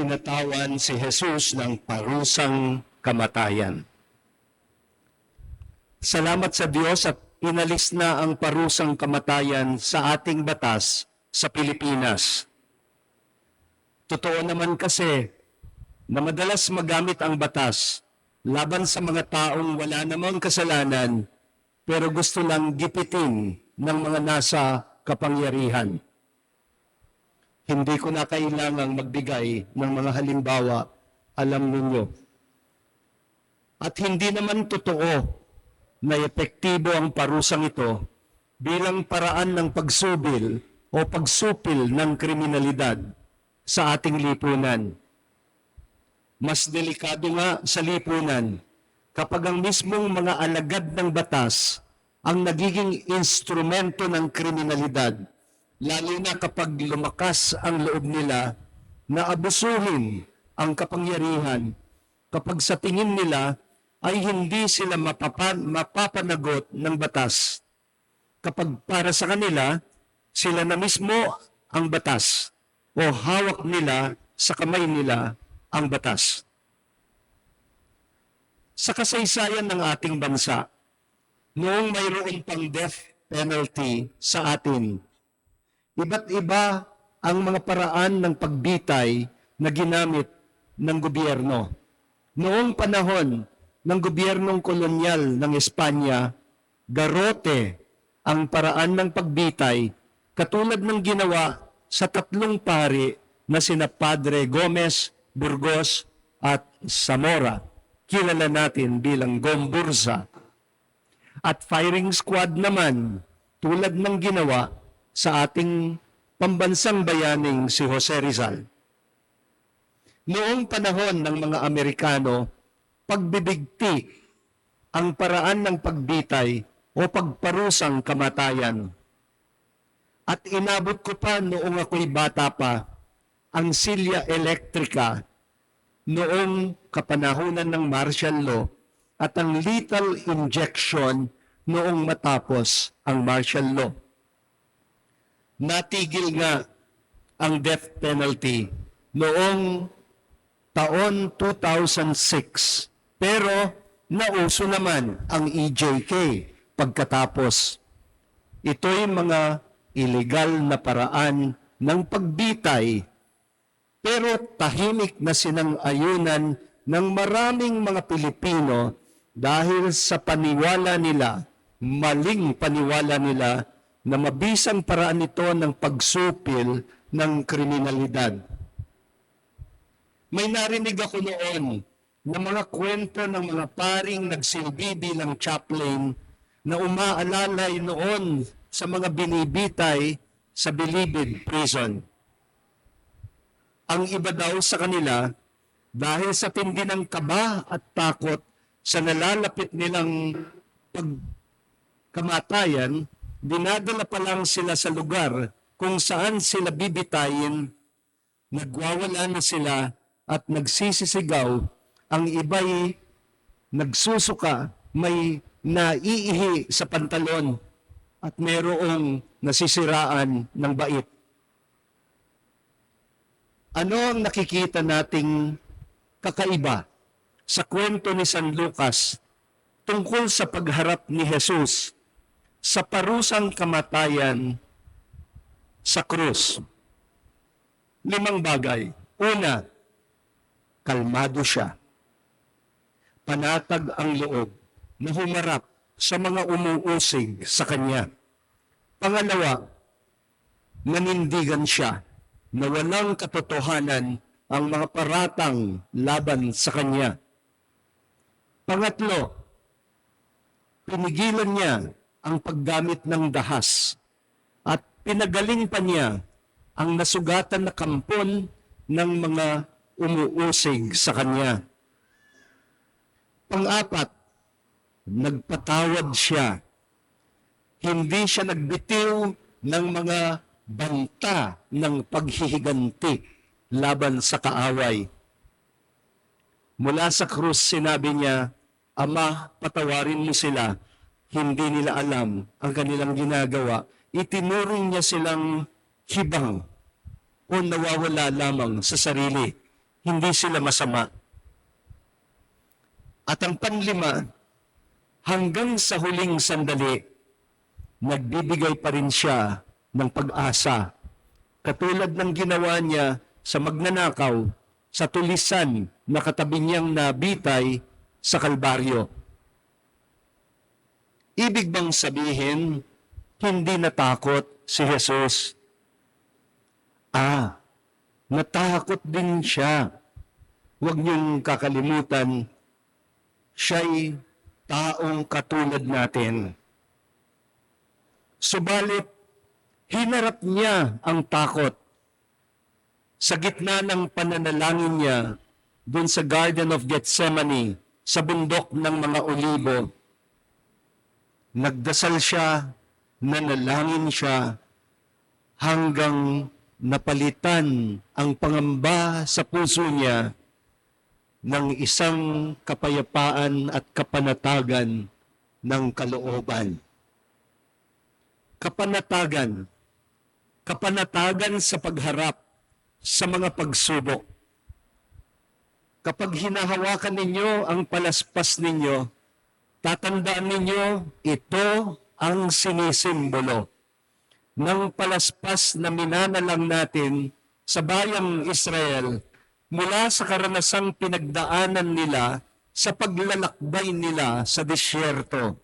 binatawan si Jesus ng parusang kamatayan. Salamat sa Diyos at inalis na ang parusang kamatayan sa ating batas sa Pilipinas. Totoo naman kasi na madalas magamit ang batas laban sa mga taong wala namang kasalanan pero gusto lang gipitin ng mga nasa kapangyarihan. Hindi ko na kailangang magbigay ng mga halimbawa, alam ninyo. At hindi naman totoo na epektibo ang parusang ito bilang paraan ng pagsubil o pagsupil ng kriminalidad sa ating lipunan. Mas delikado nga sa lipunan kapag ang mismong mga alagad ng batas ang nagiging instrumento ng kriminalidad, lalo na kapag lumakas ang loob nila na abusuhin ang kapangyarihan kapag sa tingin nila ay hindi sila mapapan, mapapanagot ng batas. Kapag para sa kanila, sila na mismo ang batas o hawak nila sa kamay nila ang batas. Sa kasaysayan ng ating bansa, noong mayroon pang death penalty sa atin, iba't iba ang mga paraan ng pagbitay na ginamit ng gobyerno. Noong panahon ng gobyernong kolonyal ng Espanya, garote ang paraan ng pagbitay katulad ng ginawa sa tatlong pari na sina Padre Gomez, Burgos at Zamora. Kilala natin bilang Gomburza. At firing squad naman tulad ng ginawa sa ating pambansang bayaning si Jose Rizal. Noong panahon ng mga Amerikano, pagbibigti ang paraan ng pagbitay o pagparusang kamatayan. At inabot ko pa noong ako'y bata pa ang silya elektrika noong kapanahunan ng martial law at ang lethal injection noong matapos ang martial law. Natigil nga ang death penalty noong taon 2006 pero nauso naman ang EJK pagkatapos. Ito'y mga illegal na paraan ng pagbitay pero tahimik na sinang-ayunan ng maraming mga Pilipino dahil sa paniwala nila, maling paniwala nila na mabisang paraan ito ng pagsupil ng kriminalidad. May narinig ako noon na mga kwento ng mga paring nagsilbi bilang chaplain na umaalalay noon sa mga binibitay sa Bilibid Prison. Ang iba daw sa kanila, dahil sa tindi ng kaba at takot sa nalalapit nilang pagkamatayan, dinadala pa lang sila sa lugar kung saan sila bibitayin, nagwawala na sila at nagsisisigaw, ang iba'y nagsusuka, may naiihi sa pantalon at merong nasisiraan ng bait. Ano ang nakikita nating kakaiba sa kwento ni San Lucas tungkol sa pagharap ni Jesus sa parusang kamatayan sa krus? Limang bagay. Una, kalmado siya. Panatag ang loob na humarap sa mga umuusig sa kanya. Pangalawa, nanindigan siya na walang katotohanan ang mga paratang laban sa kanya. Pangatlo, pinigilan niya ang paggamit ng dahas at pinagaling pa niya ang nasugatan na kampon ng mga umuusig sa kanya. Pang-apat, nagpatawad siya. Hindi siya nagbitiw ng mga banta ng paghihiganti laban sa kaaway. Mula sa krus sinabi niya, Ama, patawarin mo sila. Hindi nila alam ang kanilang ginagawa. Itinuring niya silang hibang o nawawala lamang sa sarili. hindi sila masama. At ang panlima, hanggang sa huling sandali, nagbibigay pa rin siya ng pag-asa. Katulad ng ginawa niya sa magnanakaw, sa tulisan na katabi niyang nabitay sa Kalbaryo. Ibig bang sabihin, hindi natakot si Jesus? Ah, natakot din siya. Huwag niyong kakalimutan, siya'y taong katulad natin. Subalit, hinarap niya ang takot. Sa gitna ng pananalangin niya, doon sa Garden of Gethsemane, sa bundok ng mga olibo, nagdasal siya, nanalangin siya, hanggang napalitan ang pangamba sa puso niya ng isang kapayapaan at kapanatagan ng kalooban. Kapanatagan. Kapanatagan sa pagharap sa mga pagsubok. Kapag hinahawakan ninyo ang palaspas ninyo, tatandaan ninyo ito ang sinisimbolo ng palaspas na minanalang natin sa bayang Israel mula sa karanasang pinagdaanan nila sa paglalakbay nila sa disyerto.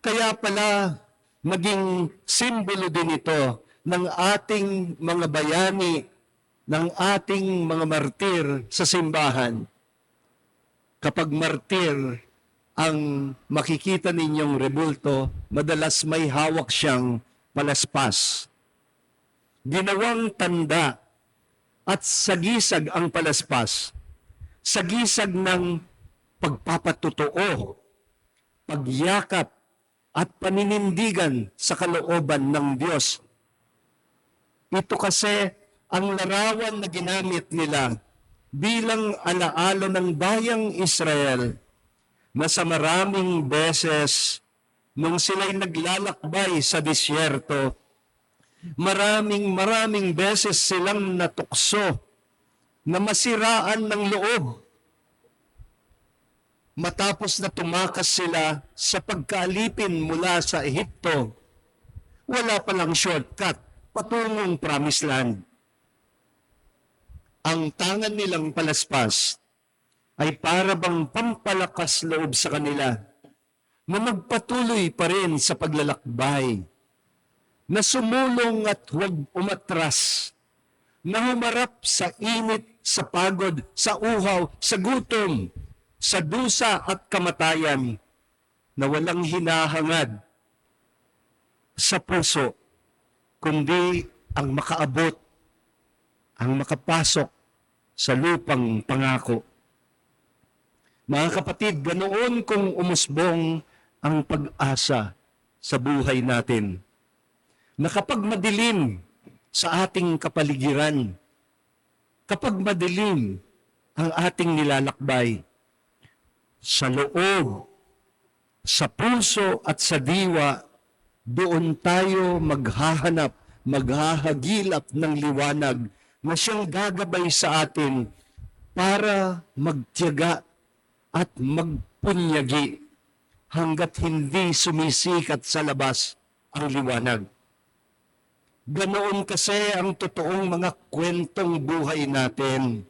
Kaya pala maging simbolo din ito ng ating mga bayani, ng ating mga martir sa simbahan. Kapag martir ang makikita ninyong rebulto, madalas may hawak siyang palaspas. Ginawang tanda at sagisag ang palaspas. Sagisag ng pagpapatotoo, pagyakap, at paninindigan sa kalooban ng Diyos. Ito kasi ang larawan na ginamit nila bilang alaala ng bayang Israel na sa maraming beses nung sila'y naglalakbay sa disyerto, maraming maraming beses silang natukso na masiraan ng loob matapos na tumakas sila sa pagkaalipin mula sa Ehipto, wala palang shortcut patungong promised land. Ang tangan nilang palaspas ay para bang pampalakas loob sa kanila na magpatuloy pa rin sa paglalakbay, na sumulong at huwag umatras, na humarap sa init, sa pagod, sa uhaw, sa gutom, sa dusa at kamatayan na walang hinahangad sa puso, kundi ang makaabot, ang makapasok sa lupang pangako. Mga kapatid, ganoon kung umusbong ang pag-asa sa buhay natin. Na kapag madilim sa ating kapaligiran, kapag madilim ang ating nilalakbay, sa loob, sa puso at sa diwa, doon tayo maghahanap, maghahagilap ng liwanag na siyang gagabay sa atin para magtiyaga at magpunyagi hanggat hindi sumisikat sa labas ang liwanag. Ganoon kasi ang totoong mga kwentong buhay natin.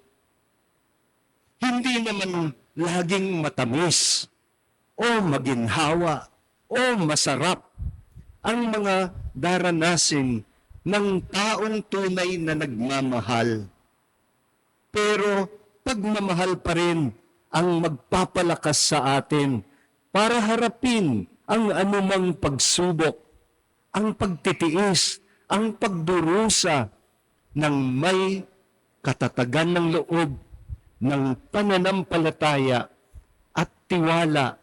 Hindi naman laging matamis o maginhawa o masarap ang mga daranasin ng taong tunay na nagmamahal. Pero pagmamahal pa rin ang magpapalakas sa atin para harapin ang anumang pagsubok, ang pagtitiis, ang pagdurusa ng may katatagan ng loob ng pananampalataya at tiwala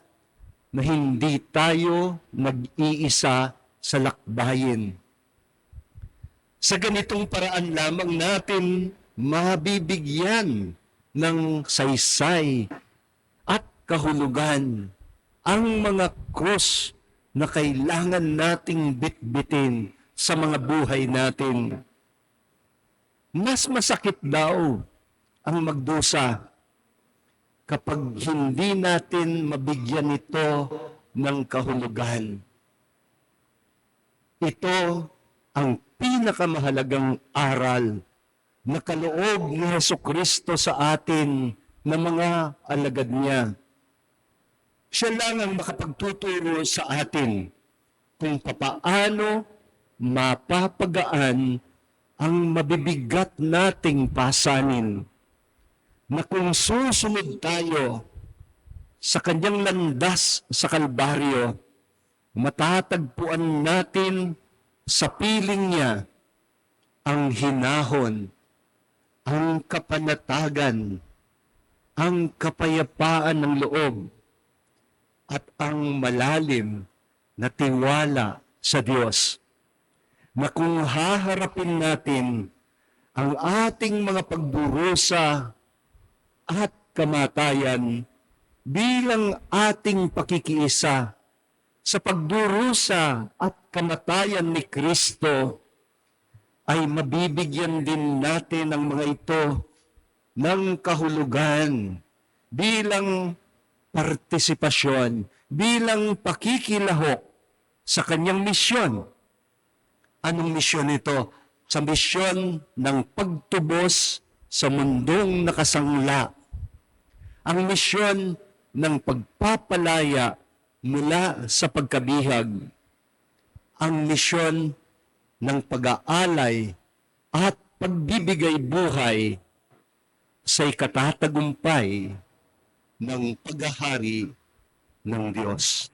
na hindi tayo nag-iisa sa lakbayin. Sa ganitong paraan lamang natin mabibigyan ng saysay at kahulugan ang mga krus na kailangan nating bitbitin sa mga buhay natin. Mas masakit daw ang magdusa kapag hindi natin mabigyan ito ng kahulugan. Ito ang pinakamahalagang aral na kaloob ni Heso Kristo sa atin na mga alagad niya. Siya lang ang makapagtuturo sa atin kung papaano mapapagaan ang mabibigat nating pasanin na kung susunod tayo sa kanyang landas sa Kalbaryo, matatagpuan natin sa piling niya ang hinahon, ang kapanatagan, ang kapayapaan ng loob, at ang malalim na tiwala sa Diyos. Na kung haharapin natin ang ating mga pagdurusa at kamatayan bilang ating pakikiisa sa pagdurusa at kamatayan ni Kristo, ay mabibigyan din natin ang mga ito ng kahulugan bilang partisipasyon, bilang pakikilahok sa kanyang misyon. Anong misyon ito? Sa misyon ng pagtubos sa mundong nakasangla. Ang misyon ng pagpapalaya mula sa pagkabihag. Ang misyon ng pag-aalay at pagbibigay buhay sa ikatatagumpay ng paghahari ng Diyos.